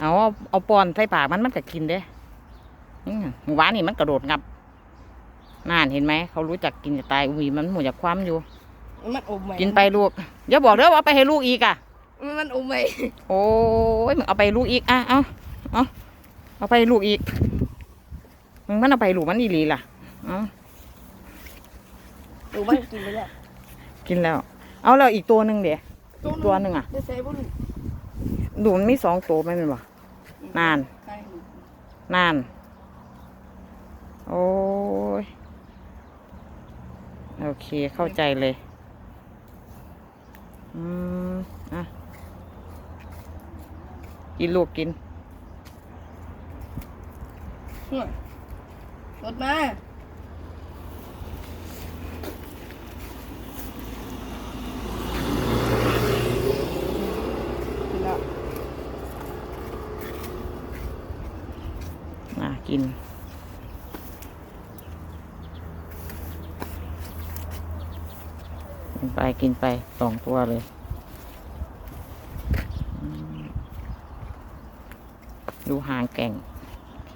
เอาเอาเอาปอนใส่ปากมันมันก็กินเด้นี่ไงหมู่บ้านนี่มันกระโดดงับน่านเห็นไหมเขารู้จักกินจะตายอุ้ยมันหมูจากความอยู่ มันอมไหมกินไปลูกอย่าบอกเด้อว่าเอาไปให้ลูกอีกอะมันอมไหมโอ้ยมึงเอาไปลูกอีกอะเอาเอาเอาไปลูกอีกมึงมันเอาไปลูกมันอีหลีล่ะเอาหรือมันกินไปแล้วกินแล้ว เอาแล้วอีกตัวหนึ่งเดี๋ยวตัวหนึ่งอะได้ใส่บุญดูมันมีสองตัวไหมแมันบ่นานใช่นาน โอ้ย โอเคเข้าใจเลย อืม อะ กินลูกกินเนี่ยรถมากินแล้ว อะ กิน กินไปกินไปสองตัวเลย ดูหางแก่ง โอเค